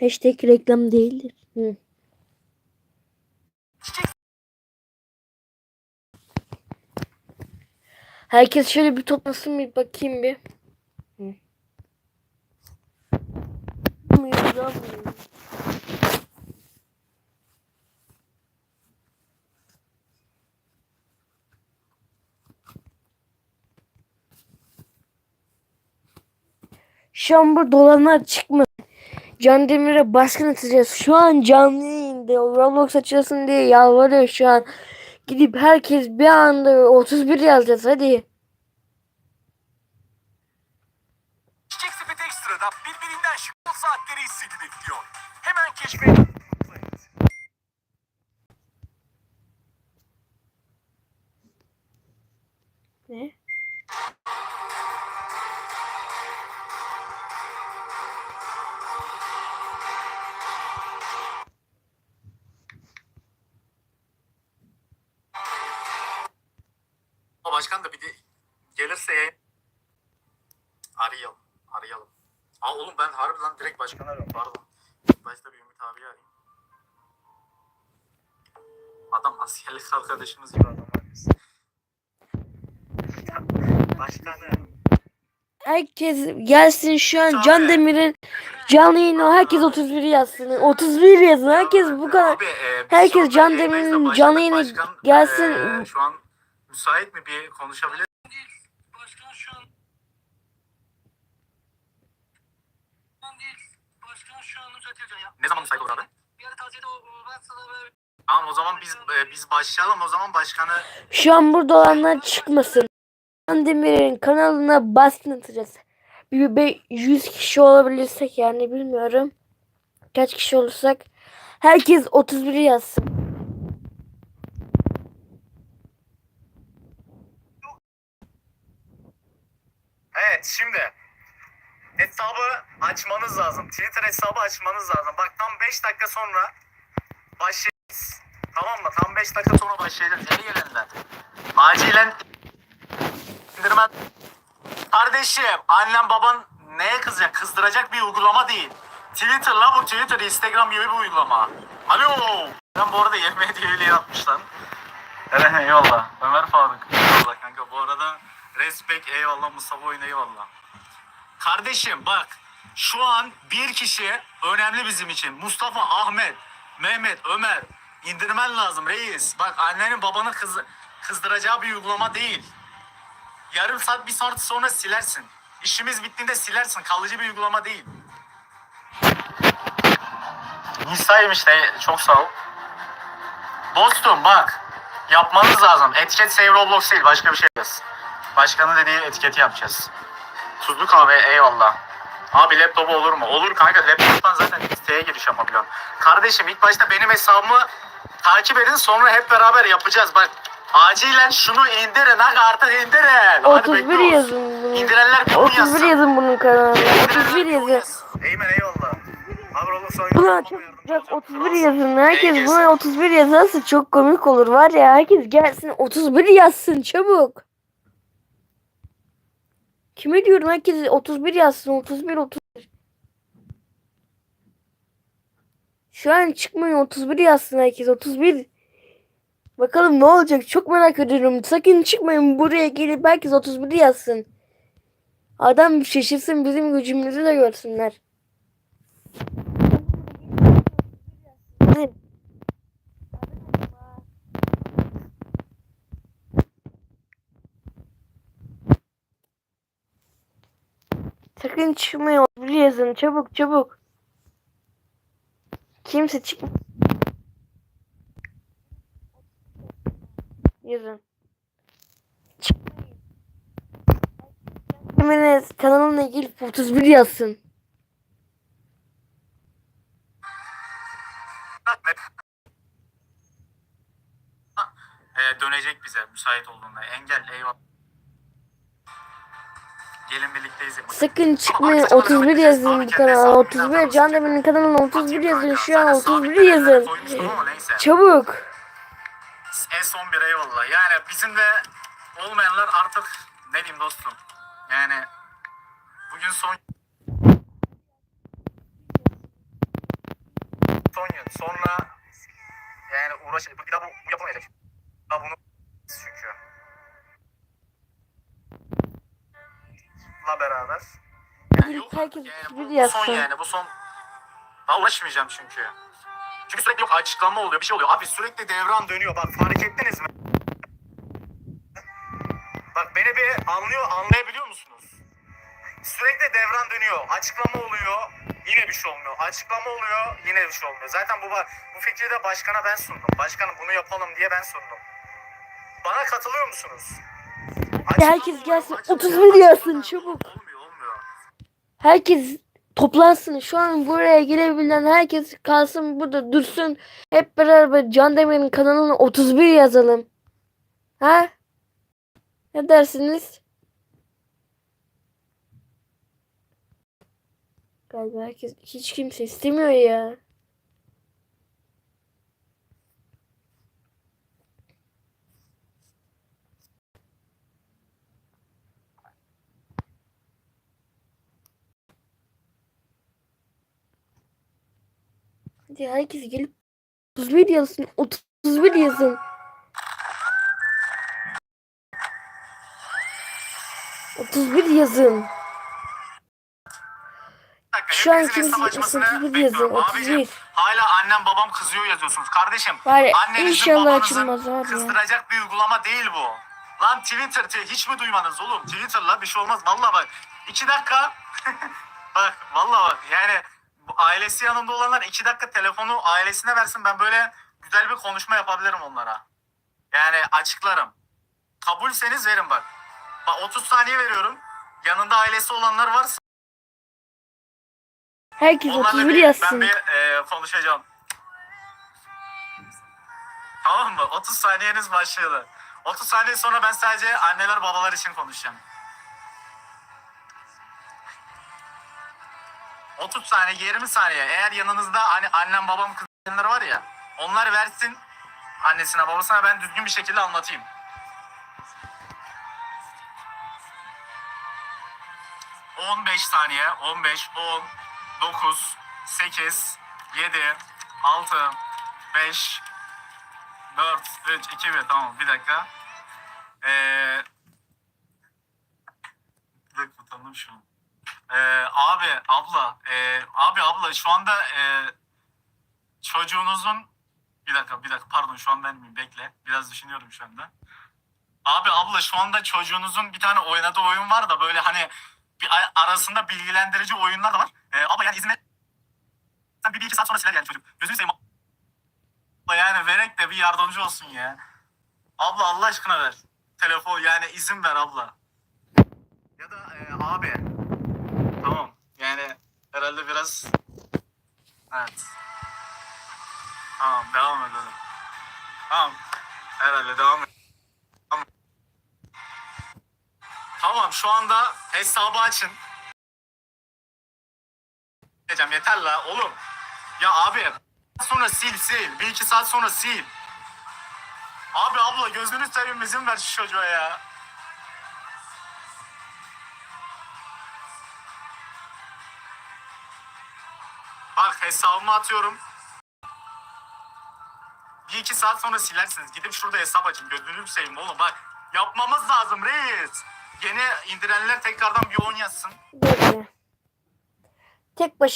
Hashtag reklam değildir. Hı. Herkes şöyle bir toplasın bir bakayım bir. Hı. Bu dolanlar çıkmasın. Can Demir'e baskın atacağız. Şu an canlı yayında Roblox açılsın diye yalvarıyor şu an. Gidip herkes bir anda 31 yazacağız hadi. Çiçek Sepet Ekstra'da birbirinden şık saatleri hissedi bekliyor. Hemen keşfedin. Başkan da bir de gelirse. Arayalım. Arayalım. Aa oğlum ben harbiden direkt başkanı arıyorum pardon. İlk başta bir Ümit abi arayayım. Adam askerlik arkadaşımız gibi adam biz. Başkanı. Herkes gelsin şu an Can Demir'in canlı yayını herkes 31 yazsın. 31 yazın herkes bu kadar. Abi, e, biz herkes anda Can yayındayız da Demir'in başladık. canlı yayını Başkan, gelsin. e, şu an müsait mi bir konuşabilir? Başkan şu an Başkan değil. Başkan şu an ya. Ne zaman müsait olur abi? Yarı tavsiyede o o- ben sana böyle Tamam o zaman biz e, biz başlayalım o zaman başkanı Şu an burada olanlar çıkmasın. Can Demir'in kanalına baskın atacağız. Bir be- 100 kişi olabilirsek yani bilmiyorum. Kaç kişi olursak. Herkes 31 yazsın. Evet şimdi hesabı açmanız lazım. Twitter hesabı açmanız lazım. Bak tam 5 dakika sonra başlayacağız. Tamam mı? Tam 5 dakika sonra başlayacağız. Yeni gelenler. Acilen indirmen. Kardeşim annem baban neye kızacak? Kızdıracak bir uygulama değil. Twitter la bu Twitter, Instagram gibi bir uygulama. Alo. Ben bu arada yemeğe diye üyeliği atmış lan. Evet eyvallah. Ömer Faruk. Eyvallah kanka. Bu arada respect eyvallah. Mustafa oyun eyvallah. Kardeşim bak. Şu an bir kişi önemli bizim için. Mustafa, Ahmet, Mehmet, Ömer. indirmen lazım reis. Bak annenin babanı kız, kızdıracağı bir uygulama değil. Yarım saat bir saat sonra silersin. İşimiz bittiğinde silersin. Kalıcı bir uygulama değil. Nisa'yım işte. Çok sağ ol. Dostum bak. Yapmanız lazım. Etiket Save Roblox değil. Başka bir şey yaz. Başkanın dediği etiketi yapacağız. Tuzlu kahve eyvallah. Abi laptopu olur mu? Olur kanka laptoptan zaten siteye giriş yapabiliyorum. Kardeşim ilk başta benim hesabımı takip edin sonra hep beraber yapacağız. Bak acilen şunu indirin aga artık indirin. Hadi 31 bekliyoruz. yazın bunu. İndirenler bir 31 yazsın. yazın bunun kanalına. İndirenler 31 bir yazın. Eymen eyvallah. Buna çok olacağım. 31 Kralsın. yazın. Herkes buna 31 yazarsa çok komik olur var ya. Herkes gelsin 31 yazsın çabuk. Kime diyorum herkes 31 yazsın 31 31. Şu an çıkmayın 31 yazsın herkes 31. Bakalım ne olacak çok merak ediyorum. Sakın çıkmayın buraya gelip herkes 31 yazsın. Adam şaşırsın bizim gücümüzü de görsünler. Hadi. Sakın çıkmayın. Bir yazın. Çabuk çabuk. Kimse çık. Yazın. Çıkmayın. Hemen kanalımla ilgili 31 yazsın. Ee, dönecek bize müsait olduğunda. Engel eyvallah. Gelin birlikteyiz. Sakın çıkmayın. 31 yazın bu kanala. 31 Can Demir'in kanalına 31 yazın. Şu an 31 yazın. Çabuk. En son bir eyvallah. Yani bizim de olmayanlar artık ne diyeyim dostum. Yani bugün son sonra yani uğraş bir daha bu, bu yapamayacak. Daha bunu çünkü. La beraber. Yani yok, herkes yani bir bu, bu son yazsın. yani bu son. Daha uğraşmayacağım çünkü. Çünkü sürekli yok açıklama oluyor bir şey oluyor. Abi sürekli devran dönüyor bak fark ettiniz mi? Bak beni bir anlıyor anlayabiliyor musunuz? Sürekli devran dönüyor. Açıklama oluyor. Yine bir şey olmuyor. Açıklama oluyor. Yine bir şey olmuyor. Zaten bu bu fikri de başkana ben sundum. Başkanım bunu yapalım diye ben sundum. Bana katılıyor musunuz? Açıklama herkes gelsin, açıklama 31 oluyor. yazsın, çabuk. Herkes toplansın. Şu an buraya gelebilen herkes kalsın burada dursun. Hep beraber Can Demir'in kanalına 31 yazalım. Ha? Ne dersiniz? Galiba herkes hiç kimse istemiyor ya. Hadi herkes gelip 31 yazsın. 31 yazın. Otuz bir yazın. Bir dakika, Şu an kimse hesap açmasını 31 yazın. bekliyorum. 31. Abicim, hala annem babam kızıyor yazıyorsunuz. Kardeşim Var annenizin inşallah babanızın açılmaz abi kızdıracak bir uygulama değil bu. Lan Twitter te- hiç mi duymadınız oğlum? Twitter'la bir şey olmaz. Vallahi bak. iki dakika. bak vallahi bak. Yani ailesi yanında olanlar iki dakika telefonu ailesine versin. Ben böyle güzel bir konuşma yapabilirim onlara. Yani açıklarım. Kabulseniz verin bak. Bak 30 saniye veriyorum. Yanında ailesi olanlar varsa Herkes Onlarla 31 bir, yazsın. Ben bir e, konuşacağım. Tamam mı? 30 saniyeniz başladı. 30 saniye sonra ben sadece anneler babalar için konuşacağım. 30 saniye 20 saniye eğer yanınızda hani annem babam kızlar var ya onlar versin annesine babasına ben düzgün bir şekilde anlatayım. On beş saniye, on beş, on, dokuz, sekiz, yedi, altı, beş, dört, üç, iki, bir. Tamam bir dakika. Ee, bir dakika utandım şu an. Ee, abi, abla, ee, abi, abla şu anda ee, çocuğunuzun bir dakika, bir dakika pardon şu an ben miyim? Bekle. Biraz düşünüyorum şu anda. Abi abla şu anda çocuğunuzun bir tane oynadığı oyun var da böyle hani bir arasında bilgilendirici oyunlar da var. Ee, abla yani izin. Sen bir, bir iki saat sonra siler yani çocuk. Gözünü seveyim. Abla yani verek de bir yardımcı olsun ya. Abla Allah aşkına ver. Telefon yani izin ver abla. Ya da e, abi. Yani herhalde biraz. Evet. Tamam devam edelim. Tamam. Herhalde devam edelim. Tamam şu anda hesabı açın. Diyeceğim yeter la oğlum. Ya abi sonra sil sil. Bir iki saat sonra sil. Abi abla gözünü seveyim izin ver şu çocuğa ya. Bak hesabımı atıyorum. Bir iki saat sonra silersiniz. Gidip şurada hesap açın. Gözünü seveyim oğlum bak. Yapmamız lazım reis. Yeni indirenler tekrardan bir 10 yazsın. Tek baş